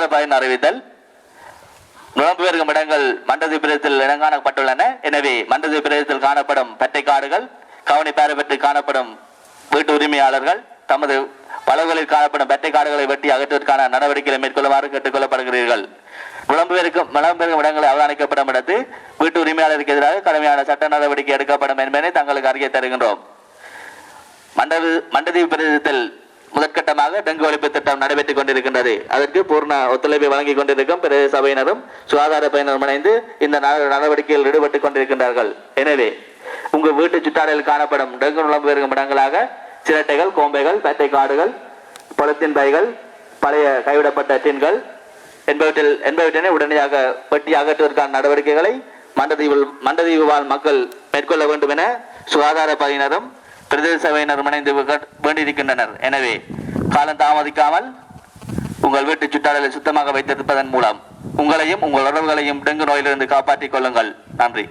சுகாதார பயன் அறிவித்தல். நுழம்பு பெருகும் இடங்கள் மண்டதி பிரதேசத்தில் இனங்காணப்பட்டுள்ளன எனவே மண்டதி பிரதேசத்தில் காணப்படும் பட்டை காடுகள் கவனி பெற்று காணப்படும் வீட்டு உரிமையாளர்கள் தமது பலவுகளில் காணப்படும் பட்டை காடுகளை வெட்டி அகற்றுவதற்கான நடவடிக்கைகளை மேற்கொள்ளுமாறு கேட்டுக்கொள்ளப்படுகிறீர்கள். புலம்பெயர்க்கும் புலம்பெயர்க்கும் இடங்களை அவதானிக்கப்படும் இடத்து வீட்டு உரிமையாளருக்கு எதிராக கடுமையான சட்ட நடவடிக்கை எடுக்கப்படும் என்பதை தங்களுக்கு அறிய தருகின்றோம். மண்டல மண்டதீவு பிரதேசத்தில் கட்டமாக டெங்கு ஒழிப்பு திட்டம் நடைபெற்றுக் கொண்டிருக்கின்றது. அதற்கு பூர்ண ஒத்துழைப்பை வழங்கிக் கொண்டிருக்கும் பிற சபையினரும் சுகாதார பயனரும் இணைந்து இந்த நடவடிக்கையில் ஈடுபட்டுக் கொண்டிருக்கின்றார்கள். எனவே உங்கள் வீட்டு சுற்றாடலில் காணப்படும் டெங்கு நுழம்பு பெருகும் இடங்களாக சிரட்டைகள் கோம்பைகள் பேட்டை காடுகள் பொலித்தீன் பைகள் பழைய கைவிடப்பட்ட டின்கள் என்பவற்றில் என்பவற்றினை உடனடியாக வெட்டி அகற்றுவதற்கான நடவடிக்கைகளை மண்டதீவில் மண்டதீவு வாழ் மக்கள் மேற்கொள்ள வேண்டும் என சுகாதார படையினரும் பிரதேச சபையினரும் இணைந்து வேண்டியிருக்கின்றனர். எனவே காலம் தாமதிக்காமல் உங்கள் வீட்டு சுற்றாடலை சுத்தமாக வைத்திருப்பதன் மூலம் உங்களையும் உங்கள் உறவுகளையும் டெங்கு நோயிலிருந்து காப்பாற்றிக் கொள்ளுங்கள். நன்றி.